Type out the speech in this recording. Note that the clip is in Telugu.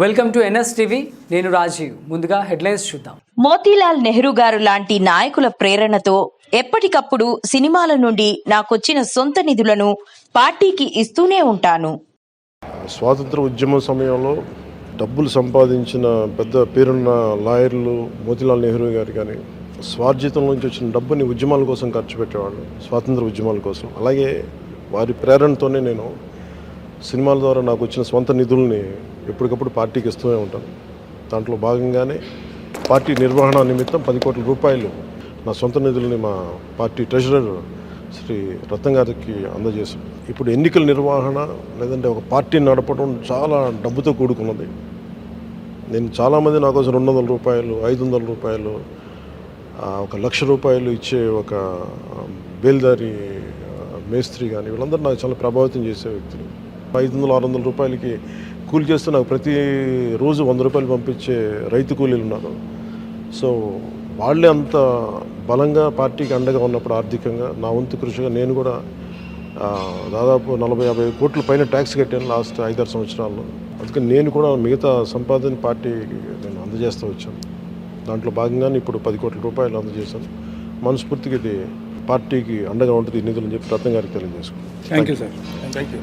వెల్కమ్ టు ఎన్ఎస్ టీవీ నేను రాజీవ్. ముందుగా హెడ్లైన్స్ చూద్దాం. మోతీలాల్ నెహ్రూ గారు లాంటి నాయకుల ప్రేరణతో ఎప్పటికప్పుడు సినిమాల నుండి నాకొచ్చిన సొంత నిధులను పార్టీకి ఇస్తూనే ఉంటాను. స్వాతంత్ర ఉద్యమ సమయంలో డబ్బులు సంపాదించిన పెద్ద పేరున్న లాయర్లు మోతిలాల్ నెహ్రూ గారు కానీ స్వార్జితం నుంచి వచ్చిన డబ్బుని ఉద్యమాల కోసం ఖర్చు పెట్టేవాళ్ళు స్వాతంత్ర ఉద్యమాల కోసం. అలాగే వారి ప్రేరణతోనే నేను సినిమాల ద్వారా నాకు వచ్చిన స్వంత నిధుల్ని ఎప్పటికప్పుడు పార్టీకి ఇస్తూనే ఉంటాను. దాంట్లో భాగంగానే పార్టీ నిర్వహణ నిమిత్తం పది కోట్ల రూపాయలు నా సొంత నిధుల్ని మా పార్టీ ట్రెజరర్ శ్రీ రత్నం గారికి అందజేశాం ఇప్పుడు ఎన్నికల నిర్వహణ లేదంటే ఒక పార్టీని నడపడం చాలా డబ్బుతో కూడుకున్నది. నేను చాలామంది నా కోసం రెండు వందల రూపాయలు ఐదు వందల రూపాయలు ఒక లక్ష రూపాయలు ఇచ్చే ఒక బేల్దారి మేస్త్రి కానీ వీళ్ళందరూ నాకు చాలా ప్రభావితం చేసే వ్యక్తులు. ఐదు వందలు ఆరు వందల రూపాయలకి కూలి చేస్తూ నాకు ప్రతి రోజు వంద రూపాయలు పంపించే రైతు కూలీలు ఉన్నారు. సో వాళ్ళే అంత బలంగా పార్టీకి అండగా ఉన్నప్పుడు ఆర్థికంగా నా వంతు కృషిగా నేను కూడా దాదాపు నలభై యాభై కోట్ల పైన ట్యాక్స్ కట్టాను లాస్ట్ ఐదారు సంవత్సరాల్లో. అందుకని నేను కూడా మిగతా సంపాదన పార్టీకి నేను అందజేస్తూ వచ్చాను. దాంట్లో భాగంగానే ఇప్పుడు పది కోట్ల రూపాయలు అందజేశాను. మనస్ఫూర్తిగా ఇది పార్టీకి అండగా ఉంటుంది ఈ నిధులు అని చెప్పి రత్నం గారికి తెలియజేసుకున్నాను thank you sir thank you